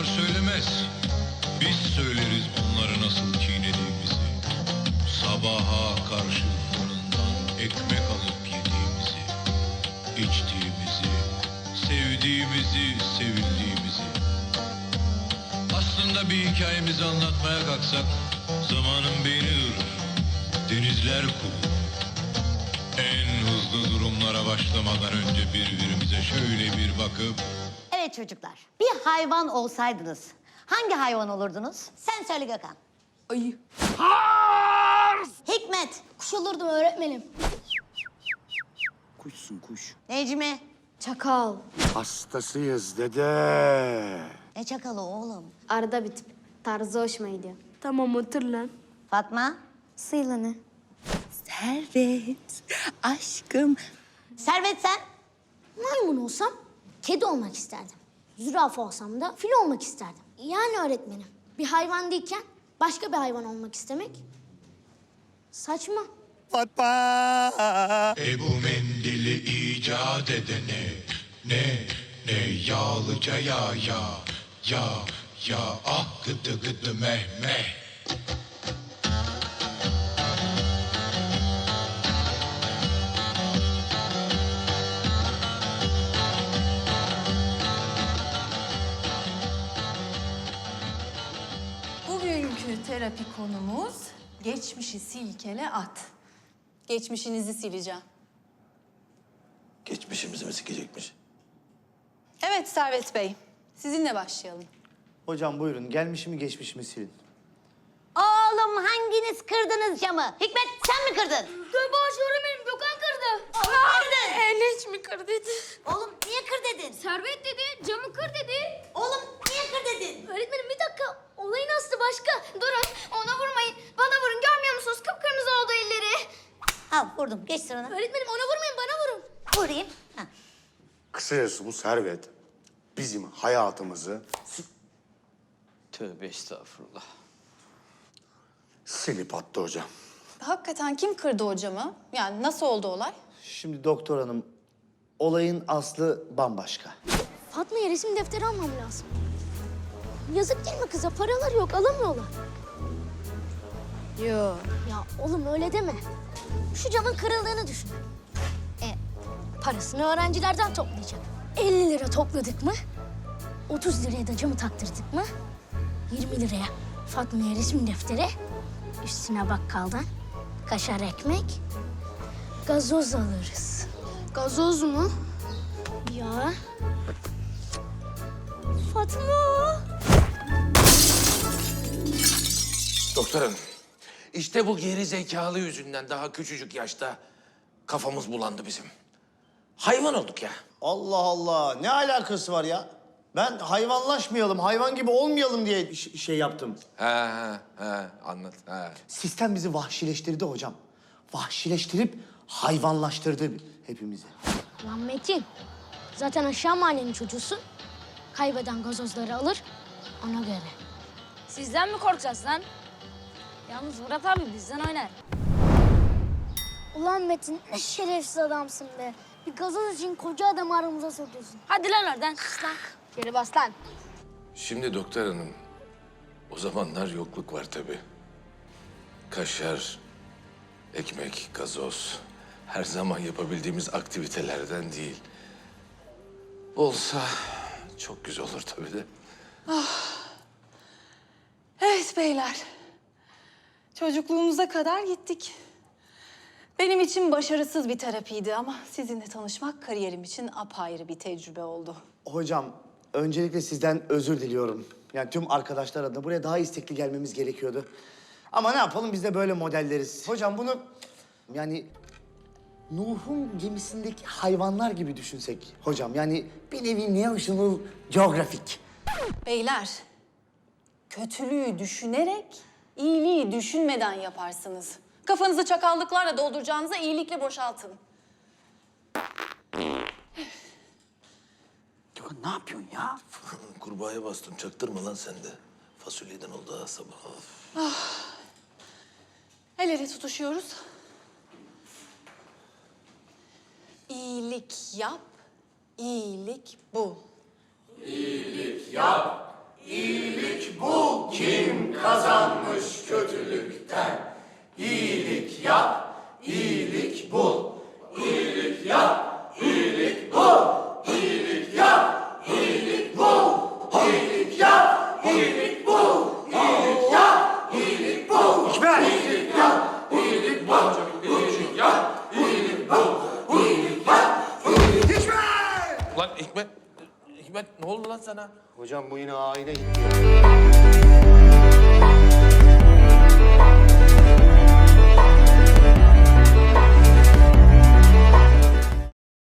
Onlar söylemez. Biz söyleriz onları nasıl çiğnediğimizi. Sabaha karşı fırından ekmek alıp yediğimizi, içtiğimizi, sevdiğimizi, sevildiğimizi. Aslında bir hikayemizi anlatmaya kalksak zamanın beyni durur. Denizler kurur. En hızlı durumlara başlamadan önce birbirimize şöyle bir bakıp Evet çocuklar, bir hayvan olsaydınız hangi hayvan olurdunuz? Sen söyle Gökhan. Ayı. Hikmet, Kuş olurdum öğretmenim. Kuşsun kuş. Necmi. Çakal. Hastasıyız dede. Ne çakalı oğlum? Arada bir tip. Tarzı hoşuma gidiyor. Tamam otur lan. Fatma. Sıylanı. Servet. Aşkım. Servet sen. Maymun olsam kedi olmak isterdim. Zürafa olsam da fil olmak isterdim. Yani öğretmenim bir hayvan değilken başka bir hayvan olmak istemek saçma. Fatma. Ebu mendili icat edene ne ne yağlıca ya ya ya ya ah gıdı gıdı meh meh. Terapi konumuz geçmişi silkele at. Geçmişinizi sileceğim. Geçmişimizi mi sikecekmiş? Evet Servet Bey. Sizinle başlayalım. Hocam buyurun gelmişimi geçmişimi silin. Oğlum hanginiz kırdınız camı? Hikmet sen mi kırdın? Tövbe öğretmenim Gökhan kırdı. Kırdın. Enes mi kır dedi. Oğlum niye kır dedin? Servet dedi, camı kır dedi. Oğlum niye kır dedin? Öğretmenim bir dakika. Olayın aslı başka. Durun, ona vurmayın. Bana vurun, görmüyor musunuz? Kıpkırmızı oldu elleri. Al vurdum geç sırana. Öğretmenim ona vurmayın, bana vurun. Vurayım. Ha. Kısacası bu servet bizim hayatımızı Tövbe estağfurullah. silip attı hocam. Hakikaten kim kırdı o camı? Yani nasıl oldu olay? Şimdi doktor hanım olayın aslı bambaşka. Fatma'ya resim defteri almam lazım. Yazık değil mi kıza? Paraları yok, alamıyorlar. Yo. Ya oğlum öyle deme. Şu camın kırıldığını düşün. E, parasını öğrencilerden toplayacak. 50 lira topladık mı? 30 liraya da camı taktırdık mı? 20 liraya Fatma'ya resim defteri. Üstüne bakkaldan kaşar ekmek, gazoz alırız. Gazoz mu? Ya. Fatma. Doktor hanım, işte bu geri zekalı yüzünden daha küçücük yaşta kafamız bulandı bizim. Hayvan olduk ya. Allah Allah ne alakası var ya? Ben hayvanlaşmayalım, hayvan gibi olmayalım diye ş- şey yaptım. He he he anlat he. Sistem bizi vahşileştirdi hocam. Vahşileştirip hayvanlaştırdı hepimizi. Lan Metin. Zaten aşağı mahallenin çocuğusun. Kaybeden gazozları alır ona göre. Sizden mi korkacağız lan? Yalnız Murat abi bizden oynar. Ulan Metin ne şerefsiz adamsın be. Bir gazoz için koca adamı aramıza sokuyorsun. Hadi lan oradan. Sus lan. Geri bas lan. Şimdi doktor hanım, o zamanlar yokluk var tabii. Kaşar, ekmek, gazoz her zaman yapabildiğimiz aktivitelerden değil. Olsa çok güzel olur tabii de. Evet beyler. Çocukluğumuza kadar gittik. Benim için başarısız bir terapiydi ama sizinle tanışmak kariyerim için apayrı bir tecrübe oldu. Hocam öncelikle sizden özür diliyorum. Yani tüm arkadaşlar adına buraya daha istekli gelmemiz gerekiyordu. Ama ne yapalım biz de böyle modelleriz. Hocam bunu yani Nuh'un gemisindeki hayvanlar gibi düşünsek hocam. Yani bir nevi National Geographic. Beyler, kötülüğü düşünerek, iyiliği düşünmeden yaparsınız. Kafanızı çakallıklarla dolduracağınıza iyilikle boşaltın. Ne yapıyorsun ya? Kurbağaya bastım. Çaktırma lan sen de. Fasulyeden oldu ha sabah. Of. Ah. El ele tutuşuyoruz. İyilik yap, iyilik bul. İyilik yap, İyilik bu kim kazanmış kötülükten. İyilik yap, iyilik bul. İyilik yap, iyilik bul. İyilik yap, iyilik bul. İyilik yap, iyilik bul. İyilik yap, iyilik bul. İyilik yap, iyilik bul. İyilik yap, iyilik bul. sana. Hocam bu yine aile gitti.